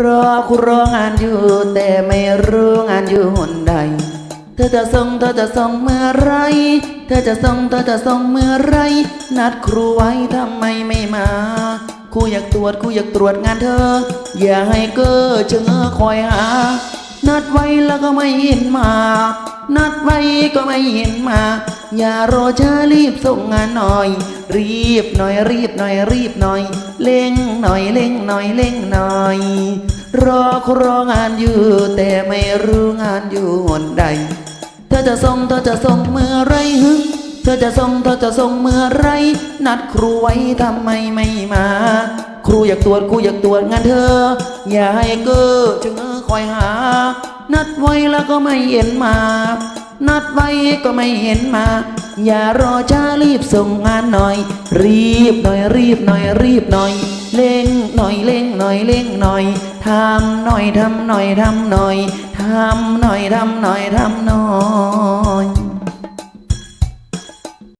รอคุณรองานอยู่แต่ไม่รู้งานอยู่หนใด เธอจะส่งเธอจะส่งเมื่อไร เธอจะส่งเธอจะส่งเมื่อไร นัดครูไว้ทำไมไม่มาครูอยากตรวจครูอยากตรวจงานเธอ อย่าให้เก้อเจงเอคอยหา นัดไว้แล้วก็ไม่เห็นมา นัดไว้ก็ไม่เห็นมา อย่ารอช้ารีบส่งงานหน่อย รีบหน่อยรีบหน่อยรีบหน่อยเร่งหน่อยเร่งหน่อยเร่งหน่อย รอครูรองานอยู่ แต่ไม่รู้งานอยู่หนใด เธอจะส่งเธอจะส่งเมื่อไรฮึเธอจะส่งเธอจะส่งเมื่อไร นัดครูไว้ทำไมไม่มา ครูอยากตรวจครูอยากตรวจงานเธอ อย่าให้เก้อจึงเออคอยหา นัดไว้แล้วก็ไม่เห็นมา นัดไว้ก็ไม่เห็นมา อย่ารอช้ารีบส่งงานหน่อย รีบหน่อยรีบหน่อยรีบหน่อย เล่งหน่อยเล่งหน่อยเล่งหน่อยทำหน่อยทำหน่อยทำหน่อยทำหน่อยทำหน่อยทำหน่อย